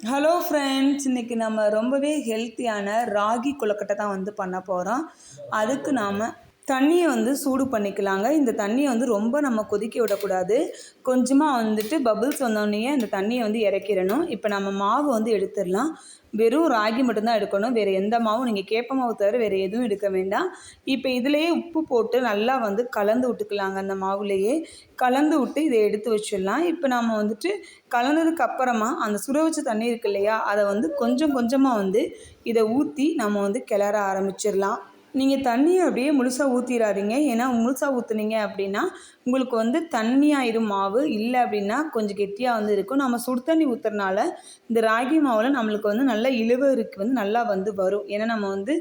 Hello friends இன்றைக்கி நம்ம ரொம்பவே ஹெல்த்தியான ராகி கொழுக்கட்டை தான் வந்து பண்ண போகிறோம் அதுக்கு நாம் தண்ணியை வந்து சூடு பண்ணிக்கலாங்க. இந்த தண்ணியை வந்து ரொம்ப நம்ம கொதிக்க விடக்கூடாது. கொஞ்சமாக வந்துட்டு பபுள்ஸ் வந்தோடனே இந்த தண்ணியை வந்து இறக்கிடணும். இப்போ நம்ம மாவு வந்து எடுத்துடலாம். வெறும் ராகி மட்டும்தான் எடுக்கணும். வேறு எந்த மாவும் நீங்கள் கேப்ப மாவு தவிர வேறு எதுவும் எடுக்க வேண்டாம். இப்போ இதிலையே உப்பு போட்டு நல்லா வந்து கலந்து விட்டுக்கலாங்க அந்த மாவுலேயே. கலந்து விட்டு இதை எடுத்து வச்சிடலாம். இப்போ நம்ம வந்துட்டு கலந்ததுக்கு அப்புறமா அந்த சுட வச்ச தண்ணி இருக்கு இல்லையா அதை வந்து கொஞ்சம் கொஞ்சமாக வந்து இதை ஊற்றி நம்ம வந்து கிளற ஆரம்பிச்சிடலாம். நீங்கள் தண்ணியை அப்படியே முழுசாக ஊற்றிடாதீங்க ஏன்னா முழுசாக ஊற்றுனீங்க அப்படின்னா உங்களுக்கு வந்து தண்ணியாயிரும் மாவு. இல்லை அப்படின்னா கொஞ்சம் கெட்டியாக வந்து இருக்கும். நம்ம சுடு தண்ணி ஊற்றுறனால இந்த ராகி மாவில் நம்மளுக்கு வந்து நல்ல இழுவருக்கு வந்து நல்லா வந்து வரும். ஏன்னா நம்ம வந்து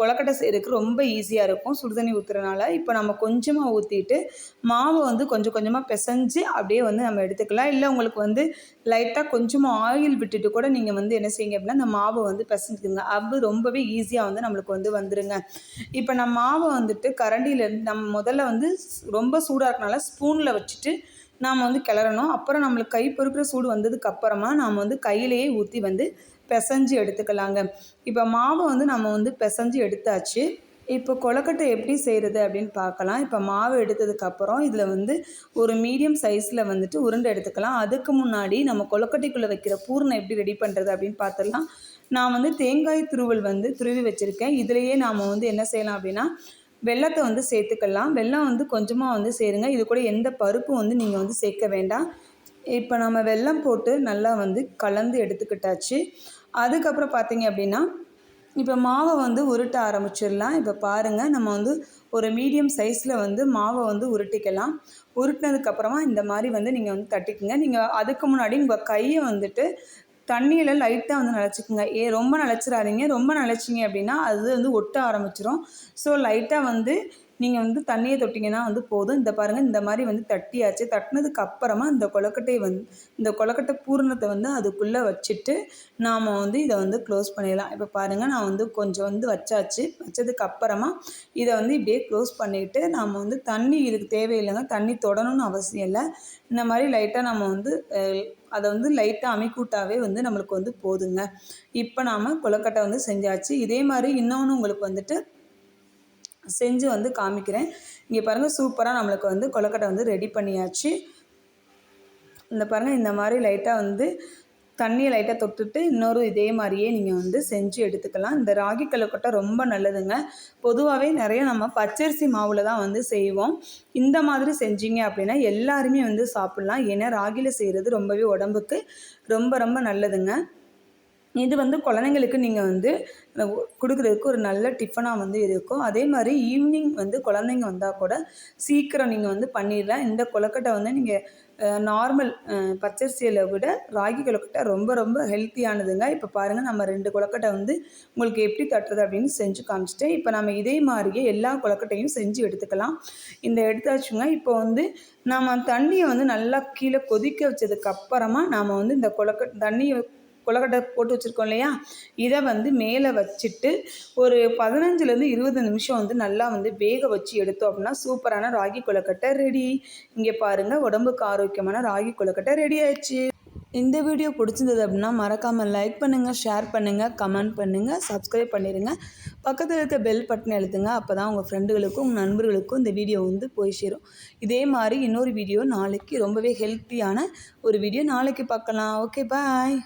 கொலக்கட்டை செய்கிறதுக்கு ரொம்ப ஈஸியாக இருக்கும். சுடு தண்ணி ஊற்றுறனால இப்போ நம்ம கொஞ்சமாக ஊற்றிட்டு மாவை வந்து கொஞ்சம் கொஞ்சமாக பிசைஞ்சு அப்படியே வந்து நம்ம எடுத்துக்கலாம். இல்லை உங்களுக்கு வந்து லைட்டாக கொஞ்சமாக ஆயில் விட்டுட்டு கூட நீங்கள் வந்து என்ன செய்யுங்க அப்படின்னா அந்த மாவை வந்து பிசைஞ்சுக்குங்க. அது ரொம்பவே ஈஸியாக வந்து நம்மளுக்கு வந்து வந்துடுங்க இப்போ நம்ம மாவை வந்துட்டு கரண்டியிலேருந்து நம்ம முதல்ல வந்து ரொம்ப சூடாக இருக்கனால ஸ்பூனில் வச்சுட்டு நாம் வந்து கிளறணும். அப்புறம் நம்மளுக்கு கை பொறுக்கிற சூடு வந்ததுக்கு அப்புறமா நாம் வந்து கையிலேயே ஊற்றி வந்து பிசைஞ்சு எடுத்துக்கலாங்க. இப்போ மாவை வந்து நம்ம வந்து பிசைஞ்சு எடுத்தாச்சு. இப்போ கொலக்கட்டை எப்படி செய்கிறது அப்படின்னு பார்க்கலாம். இப்போ மாவு எடுத்ததுக்கப்புறம் இதில் வந்து ஒரு மீடியம் சைஸில் வந்துட்டு உருண்டை எடுத்துக்கலாம். அதுக்கு முன்னாடி நம்ம கொலக்கட்டைக்குள்ளே வைக்கிற பூர்ணை எப்படி ரெடி பண்ணுறது அப்படின்னு பார்த்துடலாம். நான் வந்து தேங்காய் துருவல் வந்து துருவி வச்சுருக்கேன். இதுலேயே நாம் வந்து என்ன செய்யலாம் அப்படின்னா வெள்ளத்தை வந்து சேர்த்துக்கலாம். வெள்ளம் வந்து கொஞ்சமாக வந்து சேருங்க. இது கூட எந்த பருப்பும் வந்து நீங்கள் வந்து சேர்க்க வேண்டாம். இப்போ நம்ம வெல்லம் போட்டு நல்லா வந்து கலந்து எடுத்துக்கிட்டாச்சு. அதுக்கப்புறம் பார்த்தீங்க அப்படின்னா இப்போ மாவை வந்து உருட்ட ஆரம்பிச்சிடலாம். இப்போ பாருங்கள் நம்ம வந்து ஒரு மீடியம் சைஸில் வந்து மாவை வந்து உருட்டிக்கலாம். உருட்டினதுக்கப்புறமா இந்த மாதிரி வந்து நீங்கள் வந்து தட்டிக்குங்க. நீங்கள் அதுக்கு முன்னாடி உங்கள் கையை வந்துட்டு தண்ணியில் லைட்டாக வந்து நினச்சிக்கோங்க. ஏ ரொம்ப நினச்சிடாதீங்க ரொம்ப நினச்சிங்க அப்படின்னா அது வந்து ஒட்ட ஆரம்பிச்சிடும் ஸோ லைட்டாக வந்து நீங்கள் வந்து தண்ணியை தொட்டிங்கன்னா வந்து போதும். இந்த பாருங்கள் இந்த மாதிரி வந்து தட்டியாச்சு. தட்டினதுக்கு அப்புறமா இந்த கொலக்கட்டையை வந்து இந்த கொலக்கட்டை பூரணத்தை வந்து அதுக்குள்ளே வச்சுட்டு நாம் வந்து இதை வந்து க்ளோஸ் பண்ணிடலாம். இப்போ பாருங்கள் நான் வந்து கொஞ்சம் வந்து வச்சாச்சு. வச்சதுக்கு அப்புறமா இதை வந்து இப்படியே க்ளோஸ் பண்ணிவிட்டு நாம் வந்து தண்ணி இதுக்கு தேவையில்லைங்க தண்ணி தொடணும்னு அவசியம் இல்லை. இந்த மாதிரி லைட்டாக நம்ம வந்து அதை வந்து லைட்டாக அமைக்கூட்டாவே வந்து நம்மளுக்கு வந்து போதுங்க. இப்போ நாம் கொலக்கட்டை வந்து செஞ்சாச்சு. இதே மாதிரி இன்னொன்று உங்களுக்கு வந்துட்டு செஞ்சு வந்து காமிக்கிறேன். இங்கே பாருங்கள் சூப்பராக நம்மளுக்கு வந்து கொலக்கட்டை வந்து ரெடி பண்ணியாச்சு. இந்த பாருங்கள் இந்த மாதிரி லைட்டாக வந்து தண்ணியை லைட்டாக தொட்டுட்டு இன்னொரு இதே மாதிரியே நீங்கள் வந்து செஞ்சு எடுத்துக்கலாம். இந்த ராகி கொழுக்கட்டை ரொம்ப நல்லதுங்க. பொதுவாகவே நிறைய நம்ம பச்சரிசி மாவில் தான் வந்து செய்வோம். இந்த மாதிரி செஞ்சீங்க அப்படின்னா எல்லாருமே வந்து சாப்பிட்லாம். ஏன்னா ராகியில் செய்கிறது ரொம்பவே உடம்புக்கு ரொம்ப ரொம்ப நல்லதுங்க. இது வந்து குழந்தைங்களுக்கு நீங்கள் வந்து கொடுக்குறதுக்கு ஒரு நல்ல டிஃபனாக வந்து இருக்கும். அதே மாதிரி ஈவினிங் வந்து குழந்தைங்க வந்தால் கூட சீக்கிரம் நீங்கள் வந்து பண்ணிடலாம். இந்த கொலக்கட்டை வந்து நீங்கள் நார்மல் பச்சரிசியில் விட ராகி கொலக்கட்டை ரொம்ப ரொம்ப ஹெல்த்தியானதுங்க இப்போ பாருங்கள் நம்ம ரெண்டு கொலக்கட்டை வந்து உங்களுக்கு எப்படி தட்டுறது அப்படின்னு செஞ்சு காமிச்சிட்டேன். இப்போ நம்ம இதே மாதிரியே எல்லா கொலக்கட்டையும் செஞ்சு எடுத்துக்கலாம். இந்த எடுத்தாச்சுங்க. இப்போ வந்து நம்ம தண்ணியை வந்து நல்லா கீழே கொதிக்க வச்சதுக்கப்புறமா நாம் வந்து இந்த கொலக்கட்டை தண்ணியை கொலக்கட்டை போட்டு வச்சுருக்கோம் இல்லையா? இதை வந்து மேலே வச்சுட்டு ஒரு பதினஞ்சுலேருந்து இருபது நிமிஷம் வந்து நல்லா வந்து வேக வச்சு எடுத்தோம் அப்படின்னா சூப்பரான ராகி கொலக்கட்டை ரெடி இங்கே பாருங்கள் உடம்புக்கு ஆரோக்கியமான ராகி கொலக்கட்டை ரெடி ஆயிடுச்சு. இந்த வீடியோ பிடிச்சிருந்தது அப்படின்னா மறக்காமல் லைக் பண்ணுங்கள் ஷேர் பண்ணுங்கள் கமெண்ட் பண்ணுங்கள் சப்ஸ்கிரைப் பண்ணிடுங்க பக்கத்தில் இருக்க பெல் பட்டன் எழுத்துங்க அப்போ தான் உங்கள் ஃப்ரெண்டுகளுக்கும் உங்கள் நண்பர்களுக்கும் இந்த வீடியோ வந்து போய் சேரும். இதே மாதிரி இன்னொரு வீடியோ நாளைக்கு ரொம்பவே ஹெல்த்தியான ஒரு வீடியோ நாளைக்கு பார்க்கலாம். Okay bye